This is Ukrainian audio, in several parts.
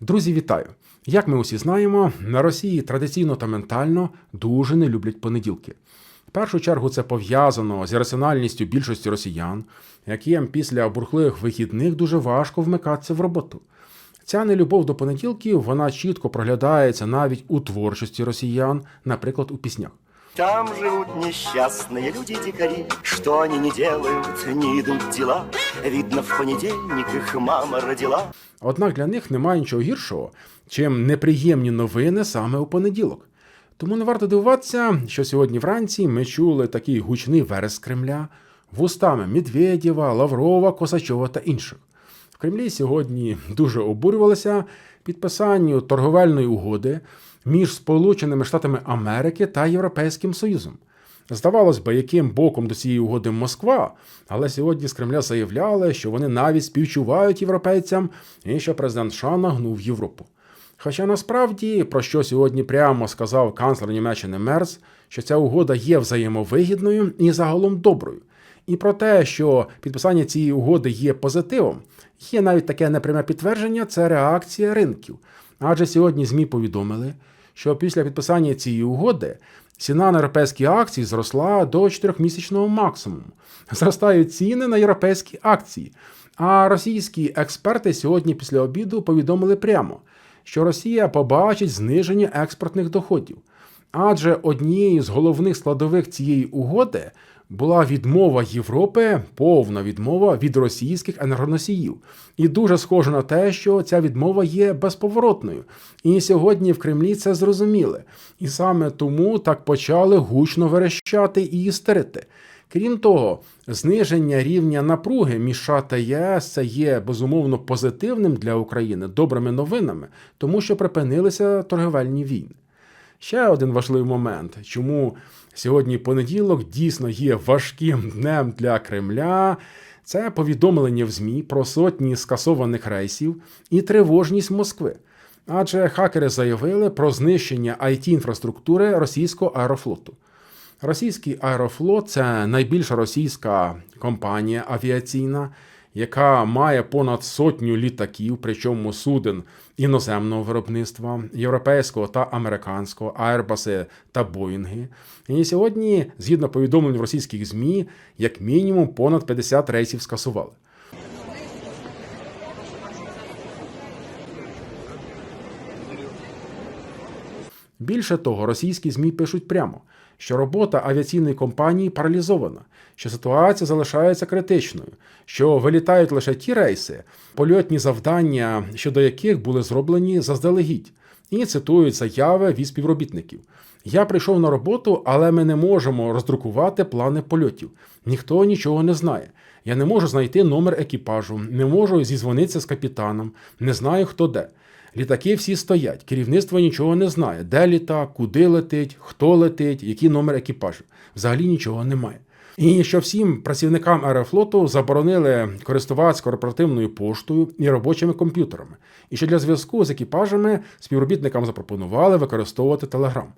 Друзі, вітаю! Як ми усі знаємо, на Росії традиційно та ментально дуже не люблять понеділки. В першу чергу це пов'язано з раціональністю більшості росіян, яким після бурхливих вихідних дуже важко вмикатися в роботу. Ця нелюбов до понеділків вона чітко проглядається навіть у творчості росіян, наприклад, у піснях. Там живут несчастные люди-дикари Что они не делают, не идут дела Видно, в понедельник их мама родила Однак для них немає нічого гіршого, чим неприємні новини саме у понеділок. Тому не варто дивуватися, що сьогодні вранці ми чули такий гучний верес Кремля вустами Медведєва, Лаврова, Косачова та інших. В Кремлі сьогодні дуже обурювалися підписанню торговельної угоди між Сполученими Штатами Америки та Європейським Союзом. Здавалось би, яким боком до цієї угоди Москва, але сьогодні з Кремля заявляли, що вони навіть співчувають європейцям і що президент США нагнув Європу. Хоча насправді, про що сьогодні прямо сказав канцлер Німеччини Мерц, що ця угода є взаємовигідною і загалом доброю. І про те, що підписання цієї угоди є позитивом, є навіть таке непряме підтвердження це реакція ринків. Адже сьогодні ЗМІ повідомили, що після підписання цієї угоди ціна на європейські акції зросла до 4-місячного максимуму. Зростають ціни на європейські акції. А російські експерти сьогодні після обіду повідомили прямо, що Росія побачить зниження експортних доходів. Адже однією з головних складових цієї угоди була відмова Європи, повна відмова від російських енергоносіїв. І дуже схоже на те, що ця відмова є безповоротною. І сьогодні в Кремлі це зрозуміли. І саме тому так почали гучно верещати і істерити. Крім того, зниження рівня напруги між США та ЄС це є безумовно позитивним для України, добрими новинами, тому що припинилися торговельні війни. Ще один важливий момент, чому сьогодні понеділок дійсно є важким днем для Кремля. Це повідомлення в ЗМІ про сотні скасованих рейсів і тривожність Москви. Адже хакери заявили про знищення it інфраструктури російського аерофлоту. Російський аерофлот це найбільша російська компанія авіаційна, яка має понад сотню літаків, причому суден іноземного виробництва, європейського та американського, аербаси та боїнги. І сьогодні, згідно повідомлень в російських ЗМІ, як мінімум понад 50 рейсів скасували. Більше того, російські ЗМІ пишуть прямо, що робота авіаційної компанії паралізована, що ситуація залишається критичною, що вилітають лише ті рейси, польотні завдання, щодо яких були зроблені заздалегідь, і цитують заяви від співробітників. Я прийшов на роботу, але ми не можемо роздрукувати плани польотів. Ніхто нічого не знає. Я не можу знайти номер екіпажу, не можу зізвонитися з капітаном, не знаю, хто де. Літаки всі стоять, керівництво нічого не знає, де літак, куди летить, хто летить, який номер екіпажу. Взагалі нічого немає. І що всім працівникам аерофлоту заборонили користуватися корпоративною поштою і робочими комп'ютерами. І що для зв'язку з екіпажами співробітникам запропонували використовувати Телеграм.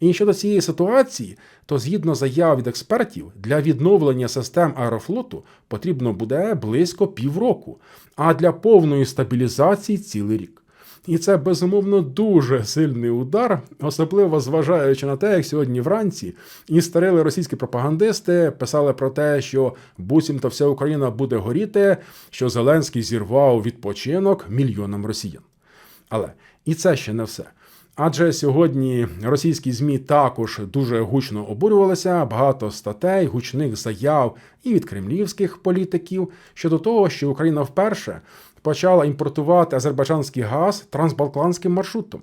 І щодо цієї ситуації, то згідно заяв від експертів, для відновлення систем аерофлоту потрібно буде близько півроку, а для повної стабілізації цілий рік. І це безумовно дуже сильний удар, особливо зважаючи на те, як сьогодні вранці і старили російські пропагандисти писали про те, що буцімто вся Україна буде горіти, що Зеленський зірвав відпочинок мільйонам росіян. Але і це ще не все. Адже сьогодні російські змі також дуже гучно обурювалися, багато статей, гучних заяв і від кремлівських політиків щодо того, що Україна вперше почала імпортувати азербайджанський газ трансбалканським маршрутом.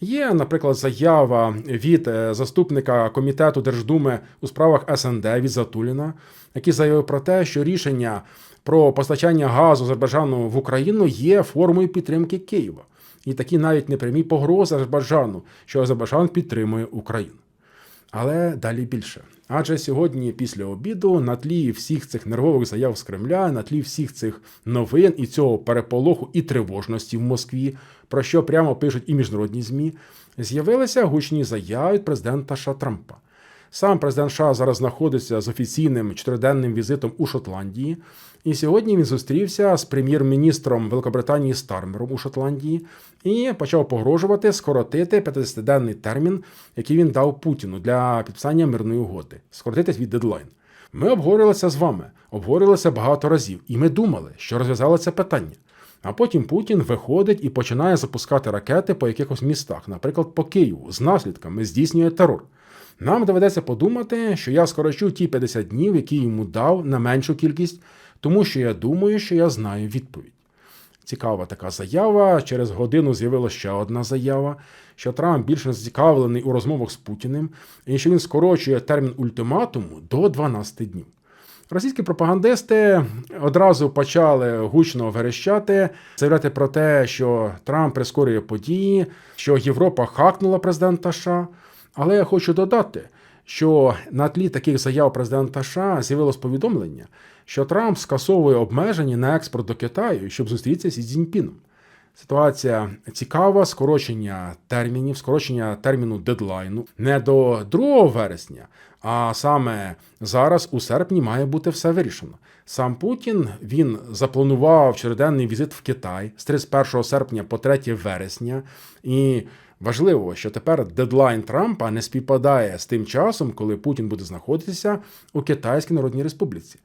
Є, наприклад, заява від е, заступника комітету Держдуми у справах СНД від Затуліна, який заявив про те, що рішення про постачання газу Азербайджану в Україну є формою підтримки Києва. І такі навіть непрямі погрози Азербайджану, що Азербайджан підтримує Україну. Але далі більше. Адже сьогодні, після обіду, на тлі всіх цих нервових заяв з Кремля, на тлі всіх цих новин і цього переполоху і тривожності в Москві, про що прямо пишуть і міжнародні ЗМІ, з'явилися гучні заяви президента Ша Трампа. Сам президент США зараз знаходиться з офіційним чотириденним візитом у Шотландії. І сьогодні він зустрівся з прем'єр-міністром Великобританії Стармером у Шотландії і почав погрожувати скоротити 50-денний термін, який він дав Путіну для підписання мирної угоди, скоротити свій дедлайн. Ми обговорювали це з вами, обговорювали це багато разів, і ми думали, що розв'язали це питання. А потім Путін виходить і починає запускати ракети по якихось містах, наприклад, по Києву, з наслідками здійснює терор. Нам доведеться подумати, що я скорочу ті 50 днів, які йому дав на меншу кількість, тому що я думаю, що я знаю відповідь. Цікава така заява. Через годину з'явилася ще одна заява, що Трамп більше не зацікавлений у розмовах з Путіним і що він скорочує термін ультиматуму до 12 днів. Російські пропагандисти одразу почали гучно верещати, заявляти про те, що Трамп прискорює події, що Європа хакнула президента США. Але я хочу додати, що на тлі таких заяв президента США з'явилось повідомлення, що Трамп скасовує обмеження на експорт до Китаю, щоб зустрітися зі Цзіньпіном. Ситуація цікава, скорочення термінів, скорочення терміну дедлайну не до 2 вересня, а саме зараз, у серпні, має бути все вирішено. Сам Путін він запланував чотириденний візит в Китай з 31 серпня по 3 вересня. І важливо, що тепер дедлайн Трампа не співпадає з тим часом, коли Путін буде знаходитися у Китайській Народній Республіці.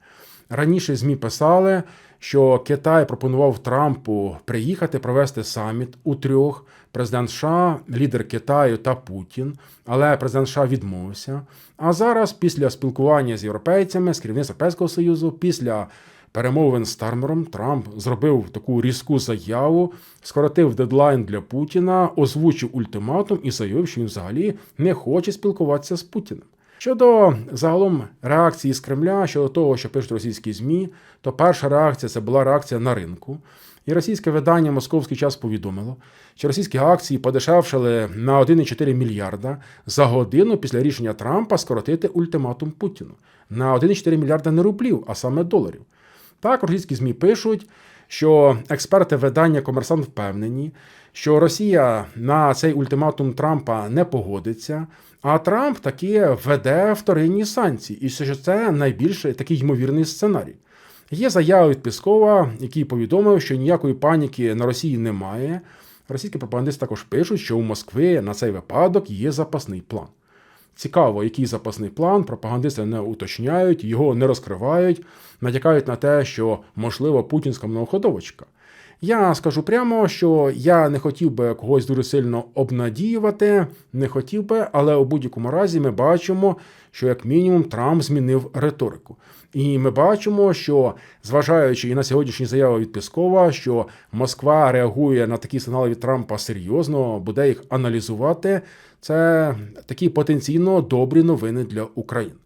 Раніше ЗМІ писали, що Китай пропонував Трампу приїхати провести саміт у трьох. Президент США, лідер Китаю та Путін, але президент США відмовився. А зараз, після спілкування з європейцями, з керівництвом Європейського Союзу, після перемовин з Тармером, Трамп зробив таку різку заяву, скоротив дедлайн для Путіна, озвучив ультиматум і заявив, що він взагалі не хоче спілкуватися з Путіним. Щодо загалом реакції з Кремля щодо того, що пишуть російські ЗМІ, то перша реакція це була реакція на ринку. І російське видання Московський час повідомило, що російські акції подешевшали на 1,4 мільярда за годину після рішення Трампа скоротити ультиматум Путіну на 1,4 мільярда не рублів, а саме доларів. Так, російські ЗМІ пишуть, що експерти видання Комерсант впевнені, що Росія на цей ультиматум Трампа не погодиться, а Трамп таки веде вторинні санкції, і що це найбільш такий ймовірний сценарій. Є заява від Піскова, який повідомив, що ніякої паніки на Росії немає. Російські пропагандисти також пишуть, що у Москви на цей випадок є запасний план. Цікаво, який запасний план, пропагандисти не уточняють, його не розкривають, натякають на те, що можливо путінська многоходовочка. Я скажу прямо, що я не хотів би когось дуже сильно обнадіювати, не хотів би, але у будь-якому разі ми бачимо, що як мінімум Трамп змінив риторику. І ми бачимо, що зважаючи і на сьогоднішні заяви від Піскова, що Москва реагує на такі сигнали від Трампа серйозно, буде їх аналізувати. Це такі потенційно добрі новини для України.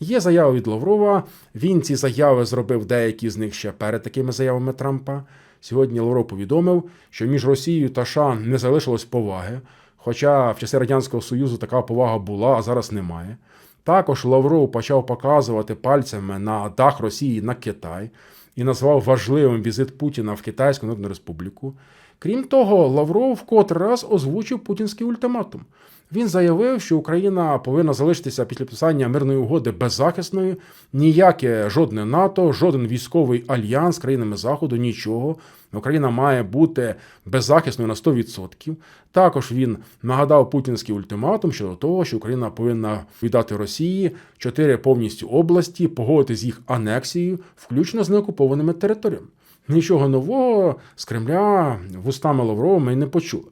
Є заява від Лаврова. Він ці заяви зробив деякі з них ще перед такими заявами Трампа. Сьогодні Лавров повідомив, що між Росією та США не залишилось поваги. Хоча в часи Радянського Союзу така повага була, а зараз немає. Також Лавров почав показувати пальцями на дах Росії на Китай і назвав важливим візит Путіна в Китайську Народну Республіку. Крім того, Лавров вкотре раз озвучив путінський ультиматум. Він заявив, що Україна повинна залишитися після підписання мирної угоди беззахисною. Ніяке жодне НАТО, жоден військовий альянс країнами Заходу, нічого. Україна має бути беззахисною на 100%. Також він нагадав путінський ультиматум щодо того, що Україна повинна віддати Росії чотири повністю області, погодити з їх анексією, включно з неокупованими територіями. Нічого нового з Кремля вустами Лаврова ми не почули.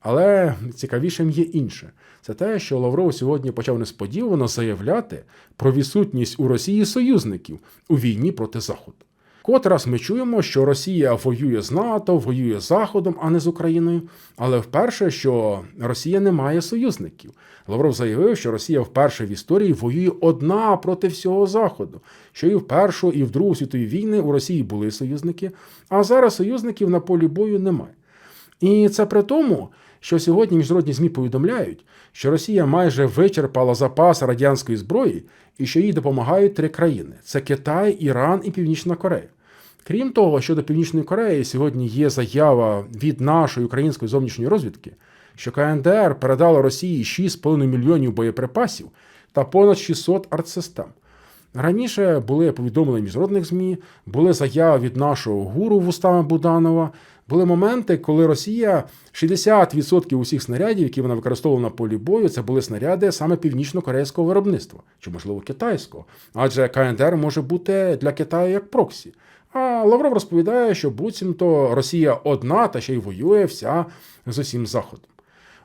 Але цікавішим є інше. Це те, що Лавров сьогодні почав несподівано заявляти про відсутність у Росії союзників у війні проти Заходу. Котрий раз ми чуємо, що Росія воює з НАТО, воює з Заходом, а не з Україною. Але вперше, що Росія не має союзників. Лавров заявив, що Росія вперше в історії воює одна проти всього Заходу. Що і в Першу, і в Другу світові війни у Росії були союзники, а зараз союзників на полі бою немає. І це при тому, що сьогодні міжнародні ЗМІ повідомляють, що Росія майже вичерпала запас радянської зброї і що їй допомагають три країни: це Китай, Іран і Північна Корея. Крім того, щодо Північної Кореї, сьогодні є заява від нашої української зовнішньої розвідки, що КНДР передала Росії 6,5 мільйонів боєприпасів та понад 600 артсистем. Раніше були повідомлення міжнародних ЗМІ, були заяви від нашого гуру вустами Буданова. Були моменти, коли Росія 60% усіх снарядів, які вона використовувала на полі бою, це були снаряди саме північно-корейського виробництва чи, можливо, китайського. Адже КНДР може бути для Китаю як проксі. А Лавров розповідає, що буцімто Росія одна та ще й воює вся з усім Заходом.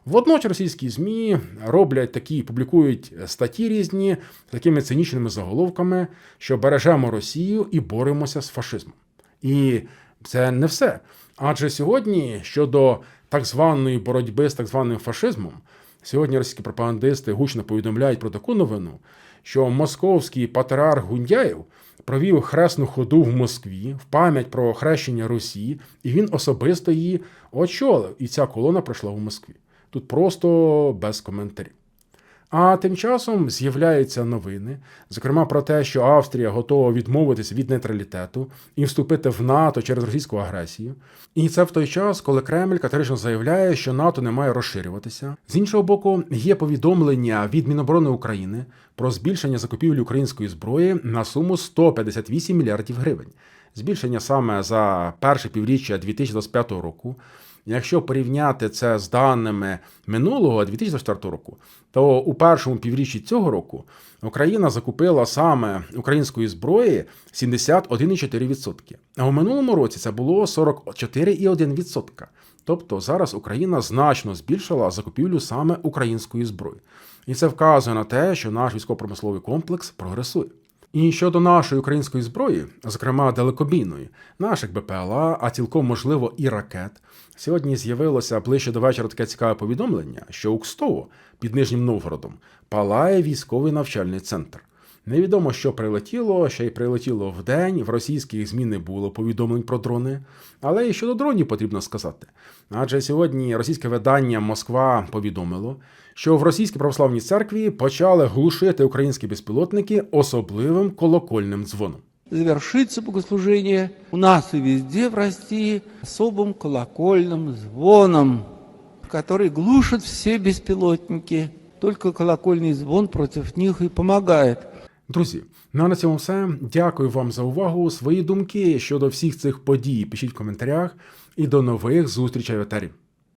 Водночас російські ЗМІ роблять такі, публікують статті різні з такими цинічними заголовками, що бережемо Росію і боремося з фашизмом. І це не все. Адже сьогодні щодо так званої боротьби з так званим фашизмом, сьогодні російські пропагандисти гучно повідомляють про таку новину, що московський патріарх Гундяєв провів хресну ходу в Москві в пам'ять про хрещення Росії, і він особисто її очолив. І ця колона пройшла в Москві. Тут просто без коментарів. А тим часом з'являються новини, зокрема про те, що Австрія готова відмовитися від нейтралітету і вступити в НАТО через російську агресію. І це в той час, коли Кремль категорично заявляє, що НАТО не має розширюватися. З іншого боку, є повідомлення від Міноборони України про збільшення закупівлі української зброї на суму 158 мільярдів гривень. Збільшення саме за перше півріччя 2025 року. Якщо порівняти це з даними минулого 2004 року, то у першому півріччі цього року Україна закупила саме української зброї 71,4%. А у минулому році це було 44,1%. Тобто зараз Україна значно збільшила закупівлю саме української зброї. І це вказує на те, що наш військово-промисловий комплекс прогресує. І щодо нашої української зброї, зокрема далекобійної, наших БПЛА, а цілком можливо і ракет, сьогодні з'явилося ближче до вечора таке цікаве повідомлення, що у Кстово під Нижнім Новгородом палає військовий навчальний центр. Невідомо, що прилетіло, ще й прилетіло вдень. В російських ЗМІ не було повідомлень про дрони. Але і щодо дронів потрібно сказати. Адже сьогодні російське видання Москва повідомило, що в російській православній церкві почали глушити українські безпілотники особливим колокольним дзвоном завершится богослужение у нас и везде в России особым колокольным звоном, который глушит все беспилотники. Только колокольный звон против них и помогает. Друзі, ну а на цьому все. Дякую вам за увагу. Свої думки щодо всіх цих подій пишіть в коментарях і до нових зустрічей в етері.